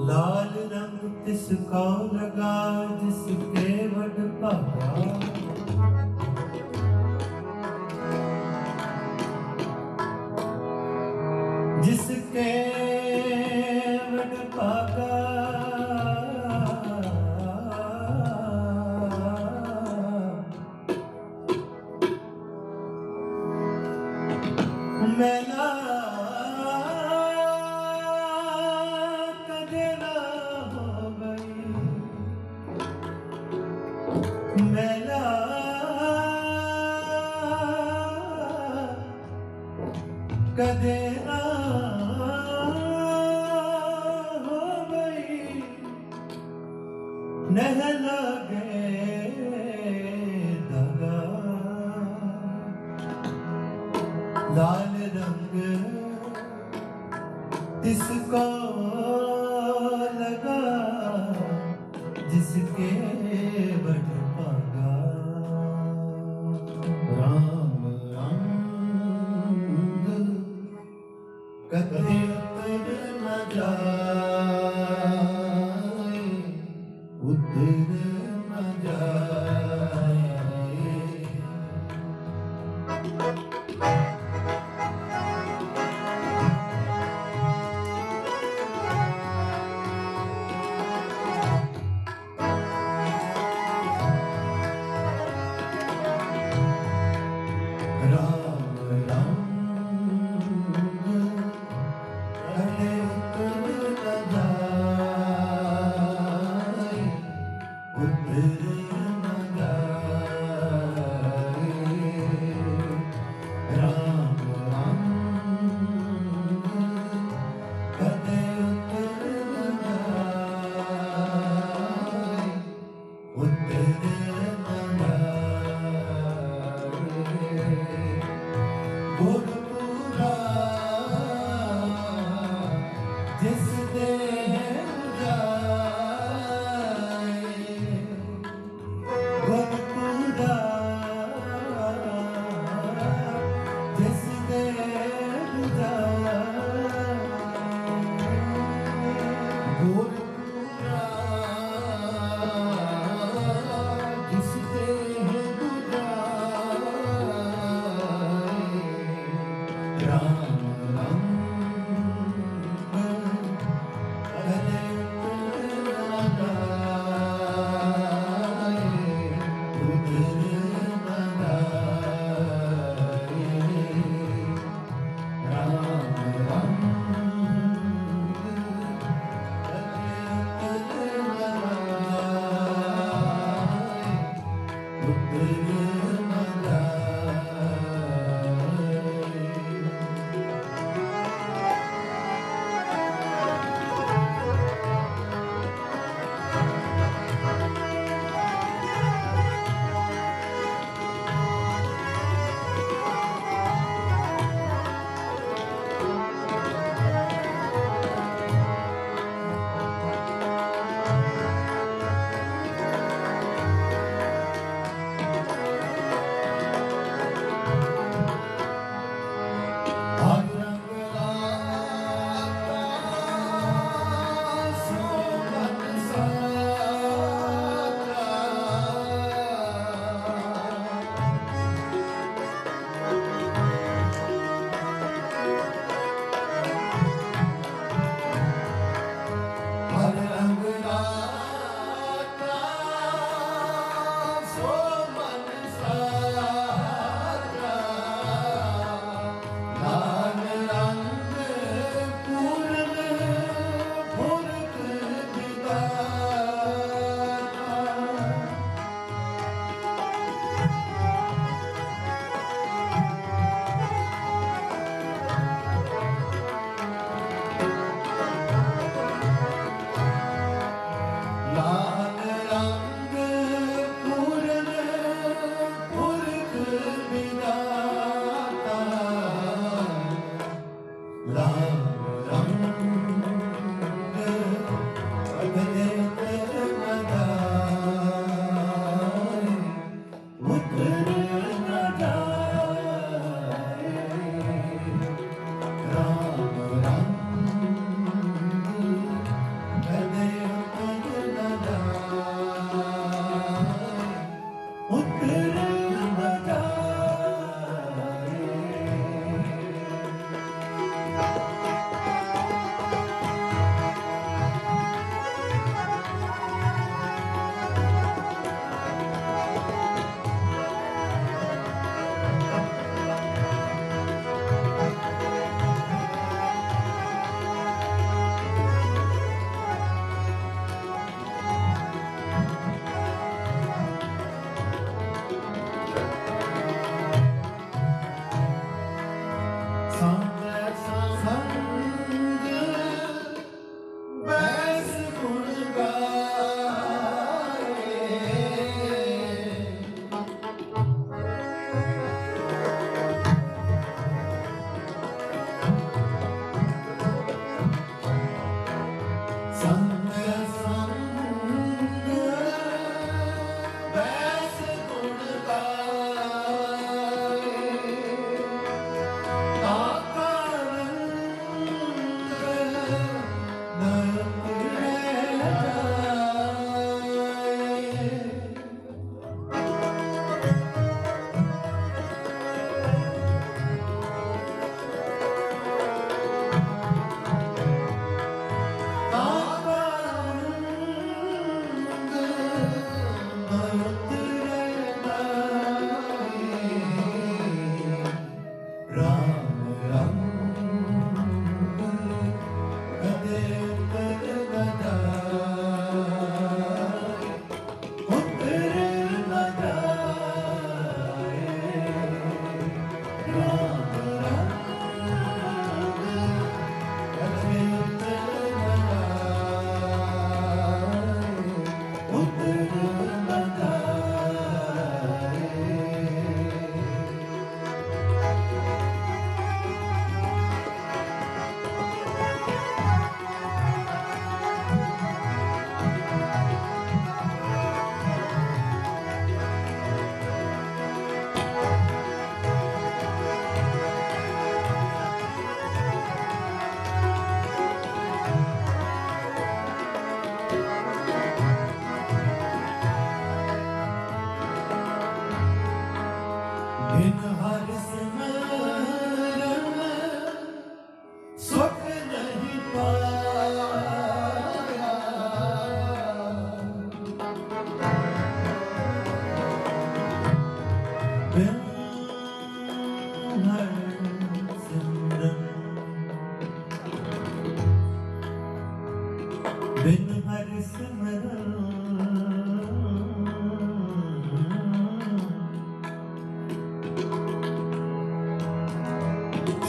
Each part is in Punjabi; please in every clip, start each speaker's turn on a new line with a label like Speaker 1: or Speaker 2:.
Speaker 1: ਲਾਲ ਰੰਗ ਤਿਸ ਕੋ ਲਗਾ ਜਿਸ ਕੇ ਵਡ ਭਾਗਾ। ਜਿਸ ਕੇ ਵਡ ਭਾਗਾ। ਮੈਂ लाल रंग तिसको लगा जिसके बट पागा राम रंग उतर न जाए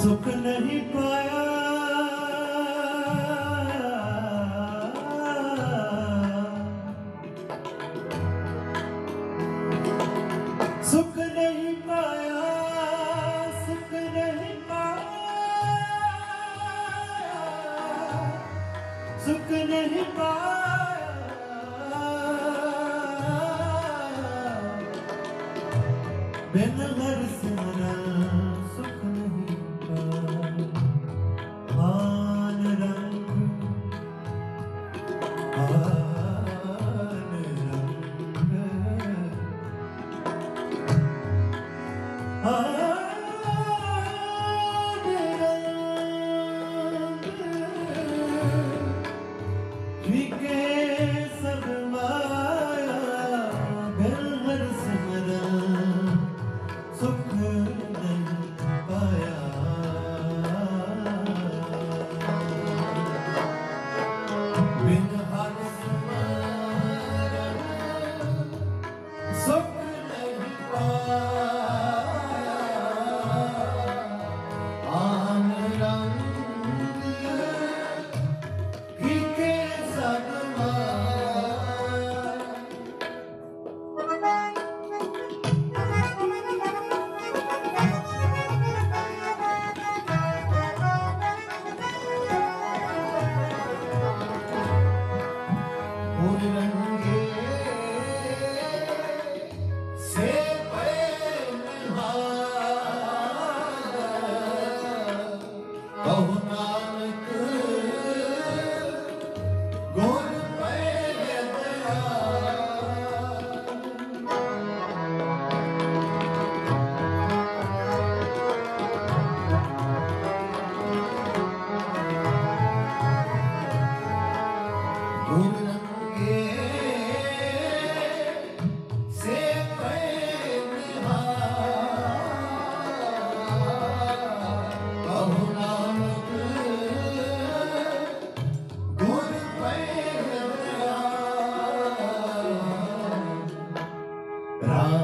Speaker 1: ਸੁਖ ਨਹੀਂ ਪਾਇਆ। ਸੁਖ ਨਹੀਂ ਪਾਇਆ ਸੁਖ ਨਹੀਂ ਪਾਇਆ। ਸੁਖ ਨਹੀਂ ਪਾਇਆ। ਬਿਨ ਗਰਸ Ram.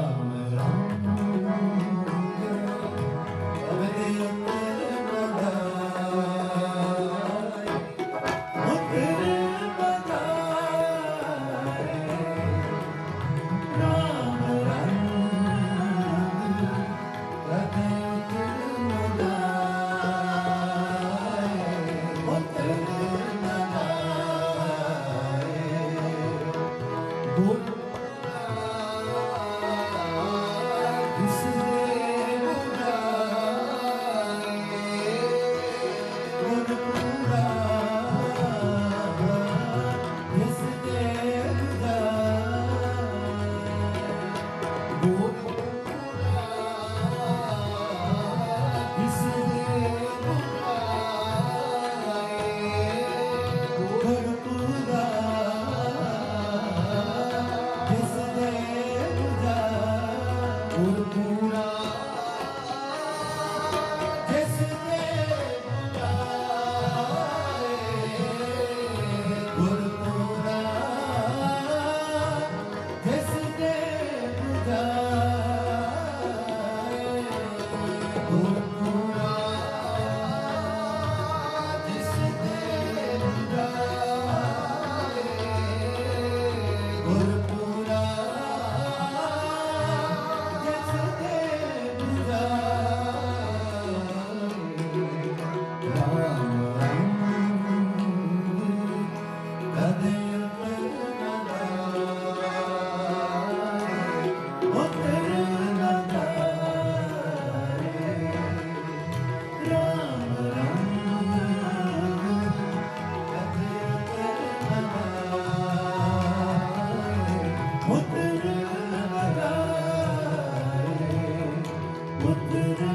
Speaker 1: Thank you.